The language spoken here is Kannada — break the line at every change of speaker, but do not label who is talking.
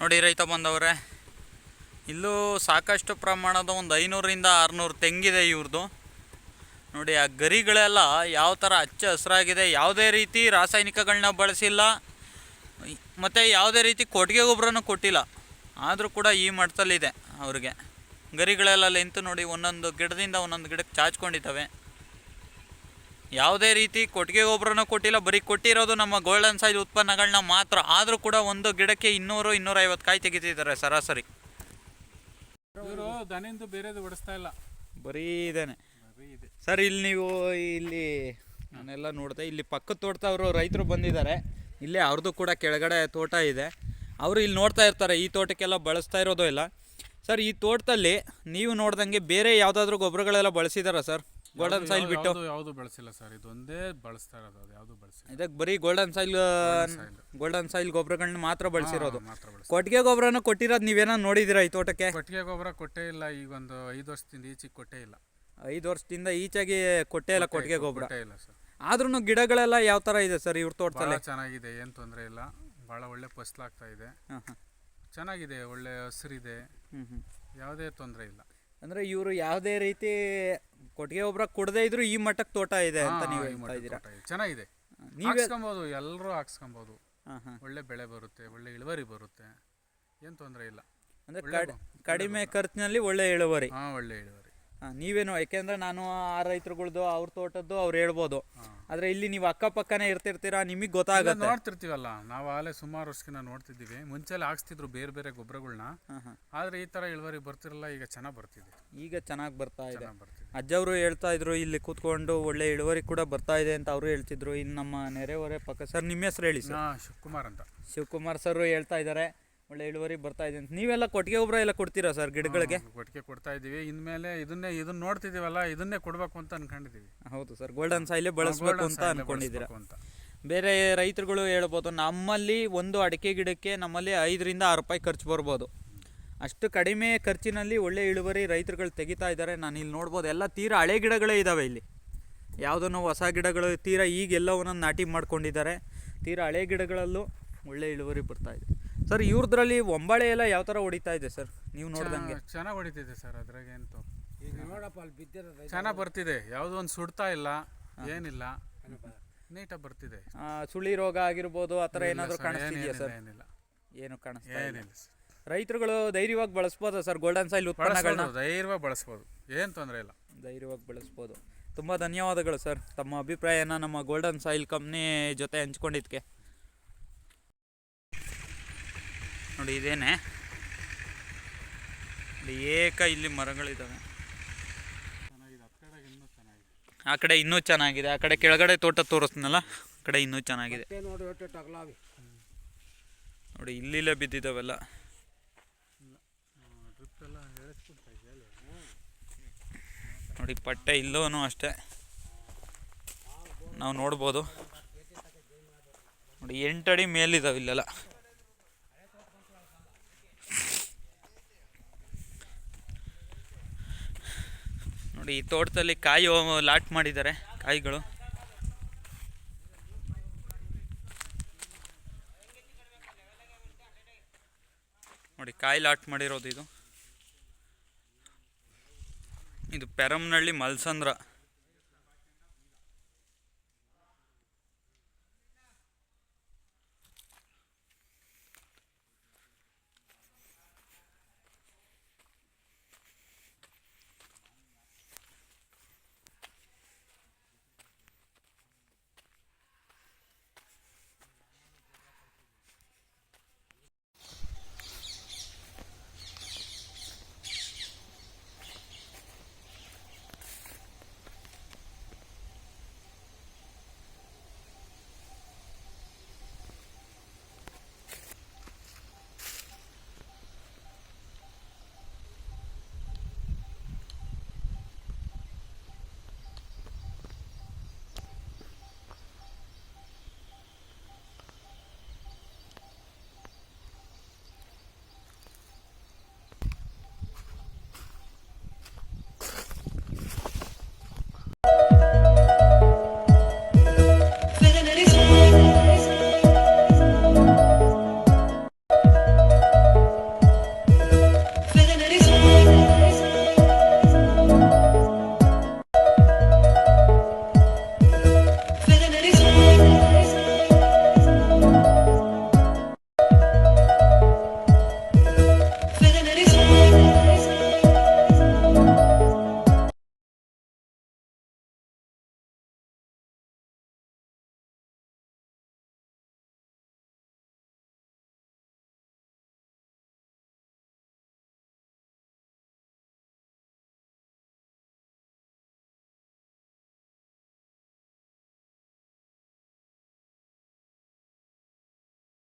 ನೋಡಿ ರೈತ ಬಂದವ್ರೆ, ಇಲ್ಲೂ ಸಾಕಷ್ಟು ಪ್ರಮಾಣದ ಒಂದು ಐನೂರಿಂದ ಆರುನೂರು ತೆಂಗಿದೆ ಇವ್ರದ್ದು ನೋಡಿ, ಆ ಗರಿಗಳೆಲ್ಲ ಯಾವ ಥರ ಹಚ್ಚ ಹಸಿರಾಗಿದೆ, ಯಾವುದೇ ರೀತಿ ರಾಸಾಯನಿಕಗಳನ್ನ ಬಳಸಿಲ್ಲ, ಮತ್ತು ಯಾವುದೇ ರೀತಿ ಕೊಟ್ಟಿಗೆ ಗೊಬ್ಬರನೂ ಕೊಟ್ಟಿಲ್ಲ. ಆದರೂ ಕೂಡ ಈ ಮಟ್ಟದಲ್ಲಿದೆ ಅವ್ರಿಗೆ. ಗರಿಗಳೆಲ್ಲ ಲೆಂತು ನೋಡಿ ಒಂದೊಂದು ಗಿಡದಿಂದ ಒಂದೊಂದು ಗಿಡಕ್ಕೆ ಚಾಚ್ಕೊಂಡಿದ್ದಾವೆ. ಯಾವುದೇ ರೀತಿ ಕೊಟ್ಟಿಗೆ ಗೊಬ್ಬರನೂ ಕೊಟ್ಟಿಲ್ಲ ಬರೀ ಕೊಟ್ಟಿರೋದು ನಮ್ಮ ಗೋಲ್ಡನ್ ಸೈಜ್ ಉತ್ಪನ್ನಗಳನ್ನ ಮಾತ್ರ. ಆದರೂ ಕೂಡ ಒಂದು ಗಿಡಕ್ಕೆ ಇನ್ನೂರು ಇನ್ನೂರೈವತ್ತು ಕಾಯಿ ತೆಗಿತಿದ್ದಾರೆ ಸರಾಸರಿ.
ಇವರು ದನಿಂದು ಬೇರೆದು ಓಡಿಸ್ತಾ ಇಲ್ಲ.
ಬರೀ ಇದೇನೆ
ಇದೆ.
ಸರ್ ಇಲ್ಲಿ ನೀವು ಇಲ್ಲಿ ನಾನೆಲ್ಲ ನೋಡಿದೆ ಇಲ್ಲಿ ಪಕ್ಕದ ತೋಟದವರು ರೈತರು ಬಂದಿದ್ದಾರೆ. ಇಲ್ಲೇ ಅವ್ರದ್ದು ಕೂಡ ಕೆಳಗಡೆ ತೋಟ ಇದೆ. ಅವರು ಇಲ್ಲಿ ನೋಡ್ತಾ ಇರ್ತಾರೆ ಈ ತೋಟಕ್ಕೆಲ್ಲ ಬಳಸ್ತಾ ಇರೋದು ಇಲ್ಲ. ಸರ್ ಈ ತೋಟದಲ್ಲಿ ನೀವು ನೋಡ್ದಂಗೆ ಬೇರೆ ಯಾವ್ದಾದ್ರು ಗೊಬ್ಬರಗಳೆಲ್ಲ ಬಳಸಿದಾರ ಸರ್? ಗೋಲ್ಡನ್ ಸಾಯಿಲ್ ಬಿಟ್ಟು?
ಯಾವುದು ಬಳಸಿಲ್ಲ ಸರ್. ಇದೊಂದೇ ಬಳಸ್ತಾ ಇರೋದು ಅದು ಯಾವುದು ಬಳಸಿಲ್ಲ.
ಇದಕ್ಕೆ ಬರೀ ಗೋಲ್ಡನ್ ಸಾಯಿಲ್. ಗೋಲ್ಡನ್ ಸಾಯಿಲ್ ಗೊಬ್ಬರಗಳನ್ನ ಮಾತ್ರ ಬಳಸಿರೋದು.
ಮಾತ್ರ ಬಳಸಿ
ಕೊಟ್ಟಿಗೆ ಗೊಬ್ಬರನ ಕೊಟ್ಟಿರೋದು ನೀವೇನೋ ನೋಡಿದಿರಾ ಈ ತೋಟಕ್ಕೆ?
ಕೊಟ್ಟಿಗೆ ಗೊಬ್ಬರ ಕೊಟ್ಟೇ ಇಲ್ಲ ಈಗ ಒಂದು ಐದು ವರ್ಷದಿಂದ ಈಚೆಗೆ ಕೊಟ್ಟೇ ಇಲ್ಲ.
ಐದು ವರ್ಷದಿಂದ ಈಚೆಗೆ ಕೊಟ್ಟೇ ಇಲ್ಲ ಕೊಟ್ಟಿಗೆ ಗೊಬ್ಬರ.
ಕೊಟ್ಟೇ ಇಲ್ಲ ಸರ್.
ಆದ್ರೂ ಗಿಡಗಳೆಲ್ಲ ಯಾವ ತರ ಇದೆ ಸರ್ ಇವ್ರ ತೋಟದಲ್ಲಿ?
ಚೆನ್ನಾಗಿದೆ ಏನು ತೊಂದರೆ ಇಲ್ಲ. ಭಾಳ ಒಳ್ಳೆ ಫಸ್ಲಾಗ್ತಾ ಇದೆ.
ಹಾಂ ಹಾಂ
ಚೆನ್ನಾಗಿದೆ ಒಳ್ಳೆ ಹಸಿರಿದೆ. ಯಾವುದೇ ತೊಂದರೆ ಇಲ್ಲ.
ಅಂದ್ರೆ ಇವರು ಯಾವುದೇ ರೀತಿ ಕೊಟ್ಟಿಗೆ ಒಬ್ಬರ ಕೊಡದೇ ಇದ್ರು ಈ ಮಟ್ಟಕ್ಕೆ ತೋಟ ಇದೆ ಅಂತ ನೀವು
ಈ
ಹೇಳ್ತಾ ಇದ್ದೀರಾ?
ಚೆನ್ನಾಗಿದೆ.
ನೀವು
ಹಾಕ್ಸ್ಕೊಬೋದು ಎಲ್ಲರೂ ಹಾಕ್ಸ್ಕೊಬೋದು. ಒಳ್ಳೆ ಬೆಳೆ ಬರುತ್ತೆ ಒಳ್ಳೆ ಇಳುವರಿ ಬರುತ್ತೆ. ಏನು ತೊಂದರೆ ಇಲ್ಲ.
ಅಂದ್ರೆ ಕಡಿಮೆ ಖರ್ಚಿನಲ್ಲಿ ಒಳ್ಳೆ ಇಳುವರಿ.
ಹಾಂ ಒಳ್ಳೆ ಇಳುವರಿ.
ನೀವೇನು ಯಾಕೆಂದ್ರೆ ನಾನು ಆ ರೈತರುಗಳ್ದು ಅವ್ರ ತೋಟದ್ದು ಅವ್ರು ಹೇಳ್ಬೋದು. ಆದ್ರೆ ಇಲ್ಲಿ ನೀವು ಅಕ್ಕಪಕ್ಕನೇ ಇರ್ತಿರ್ತೀರಾ ನಿಮಗೆ ಗೊತ್ತಾಗುತ್ತೆ.
ನೋಡ್ತಿರ್ತೀವಲ್ಲ ನಾವು ಆಲೇ ಸುಮಾರು ವರ್ಷಕ್ಕಿಂತ ನೋಡ್ತಿದ್ದೀವಿ. ಮುಂಚೆಲ್ಲ ಹಾಕ್ಸ್ತಿದ್ರು ಬೇರೆ ಬೇರೆ
ಗೊಬ್ಬರಗಳನ್ನ
ಆದ್ರೆ ಈ ತರ ಇಳುವರಿ ಬರ್ತಿರಲ್ಲ ಈಗ ಚೆನ್ನಾಗಿ ಬರ್ತಿದೆ.
ಈಗ ಚೆನ್ನಾಗಿ ಬರ್ತಾ ಇದೆ. ಅಜ್ಜವರು ಹೇಳ್ತಾ ಇದ್ರು ಇಲ್ಲಿ ಕೂತ್ಕೊಂಡು ಒಳ್ಳೆ ಇಳುವರಿ ಕೂಡ ಬರ್ತಾ ಇದೆ ಅಂತ ಅವರು ಹೇಳ್ತಿದ್ರು. ಇನ್ನು ನಮ್ಮ ನೆರೆಹೊರೆ ಪಕ್ಕ ಸರ್ ನಿಮ್ಮ ಹೆಸರು ಹೇಳಿ ಸರ್.
ಶಿವಕುಮಾರ್ ಅಂತ.
ಶಿವಕುಮಾರ್ ಸರ್ ಹೇಳ್ತಾ ಇದ್ದಾರೆ ಒಳ್ಳೆ ಇಳುವರಿ ಬರ್ತಾ ಇದೆ ಅಂತ. ನೀವೆಲ್ಲ ಕೊಟ್ಟಿಗೆ ಗೊಬ್ಬರ ಎಲ್ಲ ಕೊಡ್ತೀರಾ ಸರ್ ಗಿಡಗಳಿಗೆ?
ಕೊಟ್ಟಿಗೆ ಕೊಡ್ತಾ ಇದ್ದೀವಿ. ಇನ್ಮೇಲೆ ಇದನ್ನೇ ಇದನ್ನ ನೋಡ್ತಿದ್ದೀವಲ್ಲ ಇದನ್ನೇ ಕೊಡಬೇಕು ಅಂತ ಅನ್ಕೊಂಡಿದ್ದೀವಿ.
ಹೌದು ಸರ್ ಗೋಲ್ಡನ್ ಸಾಯಿಲೆ ಬಳಸಬೇಕು ಅಂತ ಅನ್ಕೊಂಡಿದ್ದೀರಾ? ಬೇರೆ ರೈತರುಗಳು ಹೇಳ್ಬೋದು ನಮ್ಮಲ್ಲಿ ಒಂದು ಅಡಿಕೆ ಗಿಡಕ್ಕೆ ನಮ್ಮಲ್ಲಿ ಐದರಿಂದ ಆರು ರೂಪಾಯಿ ಖರ್ಚು ಬರ್ಬೋದು. ಅಷ್ಟು ಕಡಿಮೆ ಖರ್ಚಿನಲ್ಲಿ ಒಳ್ಳೆ ಇಳುವರಿ ರೈತರುಗಳು ತೆಗಿತಾ ಇದ್ದಾರೆ. ನಾನು ಇಲ್ಲಿ ನೋಡ್ಬೋದು ಎಲ್ಲ ತೀರಾ ಹಳೆ ಗಿಡಗಳೇ ಇದ್ದಾವೆ ಇಲ್ಲಿ. ಯಾವುದನ್ನು ಹೊಸ ಗಿಡಗಳು ತೀರಾ ಈಗೆಲ್ಲವನ್ನು ನಾಟಿ ಮಾಡ್ಕೊಂಡಿದ್ದಾರೆ. ತೀರಾ ಹಳೆ ಗಿಡಗಳಲ್ಲೂ ಒಳ್ಳೆ ಇಳುವರಿ ಬರ್ತಾ ಇದೆ. ಸರ್ ಇವ್ರದ್ರಲ್ಲಿ ಒಂಬಾಳೆ ಎಲ್ಲ ಯಾವ ಥರ ಹೊಡಿತಾ ಇದೆ ಸರ್? ನೀವು ನೋಡ್ದಂಗೆ.
ಚೆನ್ನಾಗಿ ಹೊಡಿತಿದೆ ಸರ್ ಅದ್ರಾಗ ಎಂತು ಚೆನ್ನಾಗಿ ಬರ್ತಿದೆ. ಯಾವುದೋ ಒಂದು ಸುಡ್ತಾ ಇಲ್ಲ ಏನಿಲ್ಲ. ನೀಟಾಗಿ ಬರ್ತಿದೆ.
ಆ, ಸುಳಿ ರೋಗ ಆಗಿರ್ಬೋದು ಆ ಥರ ಏನಾದರೂ ಕಾಣಿಸ್ತಿದೆಯಾ ಸರ್?
ಏನಿಲ್ಲ.
ಏನು ಕಾಣಿಸ್ತಾ ಇಲ್ಲ.
ಏನಿಲ್ಲ ಸರ್.
ರೈತರುಗಳು ಧೈರ್ಯವಾಗಿ ಬಳಸ್ಬೋದಾ ಸರ್ ಗೋಲ್ಡನ್ ಸಾಯಿಲ್ ಉತ್ಪನ್ನಗಳನ್ನ?
ಬಳಸ್ಬೋದು ಧೈರ್ಯವಾಗಿ ಬಳಸ್ಬೋದು. ಏನು ತೊಂದರೆ ಇಲ್ಲ.
ಧೈರ್ಯವಾಗಿ ಬಳಸ್ಬೋದು. ತುಂಬ ಧನ್ಯವಾದಗಳು ಸರ್ ತಮ್ಮ ಅಭಿಪ್ರಾಯನ ನಮ್ಮ ಗೋಲ್ಡನ್ ಸಾಯಿಲ್ ಕಂಪ್ನಿ ಜೊತೆ ಹಂಚ್ಕೊಂಡಿದ್ದಕ್ಕೆ ನೋಡಿ ಇದೇನೆ. ಏಕ ಇಲ್ಲಿ ಮರಗಳಿದ್ದಾವೆ
ಆ
ಕಡೆ ಇನ್ನೂ ಚೆನ್ನಾಗಿದೆ, ಆ ಕಡೆ ಕೆಳಗಡೆ ತೋಟ ತೋರಿಸ್ನಲ್ಲ ಆ ಕಡೆ ಇನ್ನೂ ಚೆನ್ನಾಗಿದೆ. ನೋಡಿ ಇಲ್ಲಿಲ್ಲ ಬಿದ್ದಿದ್ದಾವೆಲ್ಲ ನೋಡಿ ಪಟ್ಟೆ ಇಲ್ಲೂ ಅಷ್ಟೇ. ನಾವು ನೋಡ್ಬೋದು. ನೋಡಿ ಎಂಟಡಿ ಮೇಲಿದ್ದಾವೆ ಇಲ್ಲೆಲ್ಲ. ನೋಡಿ ಈ ತೋಟದಲ್ಲಿ ಕಾಯಿ ಲಾಟ್ ಮಾಡಿದ್ದಾರೆ ಕಾಯಿಗಳು. ನೋಡಿ, ಕಾಯಿ ಲಾಟ್ ಮಾಡಿರೋದು ಇದು. ಇದು ಪೆರಮ್ನಳ್ಳಿ ಮಲ್ಸಂದ್ರ.